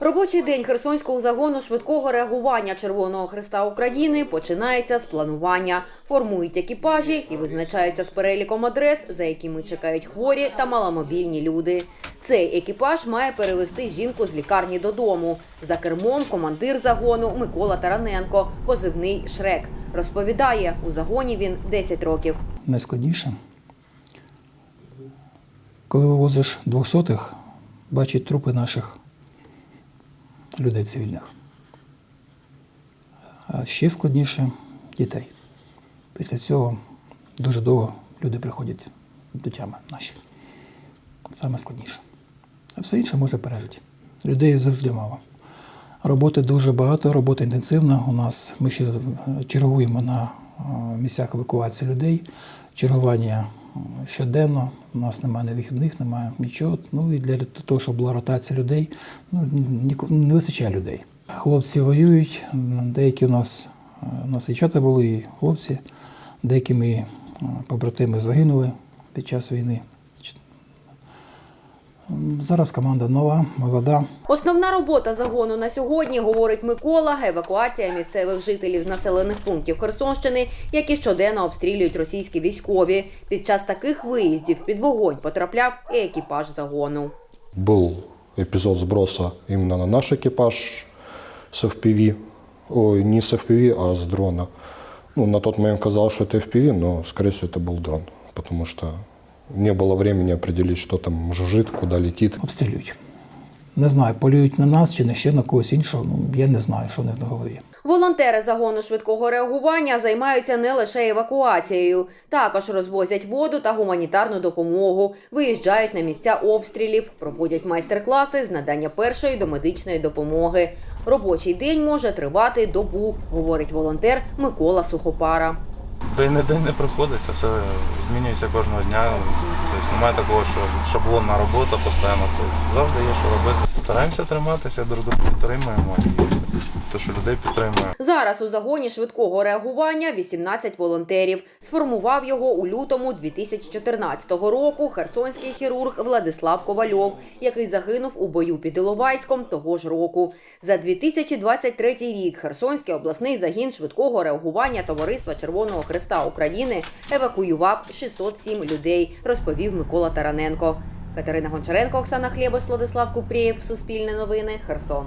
Робочий день Херсонського загону швидкого реагування Червоного Христа України починається з планування. Формують екіпажі і визначаються з переліком адрес, за якими чекають хворі та маломобільні люди. Цей екіпаж має перевести жінку з лікарні додому. За кермом командир загону Микола Тараненко, позивний Шрек. Розповідає, у загоні він 10 років. найскладніше. Коли вивозиш двохсотих, бачать трупи наших людей цивільних. А ще складніше дітей. Після цього дуже довго люди приходять до тями наші. Саме складніше. А все інше може пережити. Людей завжди мало. Роботи дуже багато, робота інтенсивна. У нас ми ще е, чергуємо на е, місцях евакуації людей. Чергування щоденно. У нас немає вихідних, немає нічого. Ну і для того, щоб була ротація людей, ну не вистачає людей. Хлопці воюють, деякі у нас у нас і чата були, і хлопці, деякі ми побратими загинули під час війни. М, Зараз команда нова, молода. Основна робота загону на сьогодні, говорить Микола, евакуація місцевих жителів з населених пунктів Херсонщини, які щоденно обстрілюють російські військові. Під час таких виїздів під вогонь потрапляв і екіпаж загону. Был эпизод сброса именно на наш экипаж с FPV. Ой, не с FPV, а с дрона. Ну, на тот момент казалось, что это FPV, но, скорее всего, это был дрон, потому что не было времени определить, что там жужжит, куда летит. обстрілюють. Не знаю, полюють на нас чи на ще на когось іншого. Ну, я не знаю, що в них на голові. Волонтери загону швидкого реагування займаються не лише евакуацією, також розвозять воду та гуманітарну допомогу, виїжджають на місця обстрілів, проводять майстер-класи з надання першої домедичної допомоги. Робочий день може тривати добу, говорить волонтер Микола Сухопара. День на день не приходиться, все змінюється кожного дня. Тобто немає такого, що шаблонна робота постійно. Завжди є що робити. Стараємося триматися, друг друга підтримуємо і те, що людей підтримуємо. Зараз у загоні швидкого реагування 18 волонтерів. Сформував його у лютому 2014 року херсонський хірург Владислав Ковальов, який загинув у бою під Іловайськом того ж року. За 2023 рік Херсонський обласний загін швидкого реагування Товариства Червоного Христа України евакуював 607 людей, розповів Микола Тараненко. Катерина Гончаренко, Оксана Хлєбос, Владислав Купрієв, Суспільне новини, Херсон.